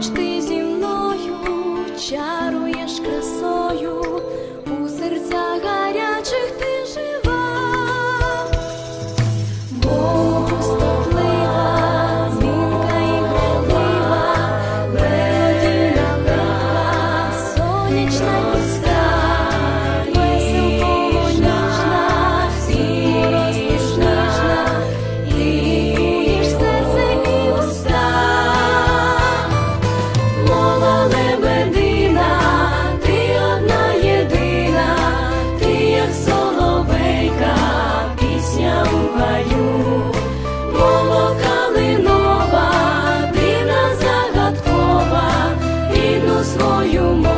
Хоч ти зі мною чаруєш красою, у серцях гарячих ти жива, Богостотлива, дзвінка і грайлива, мелодійна сонячна пісня. свою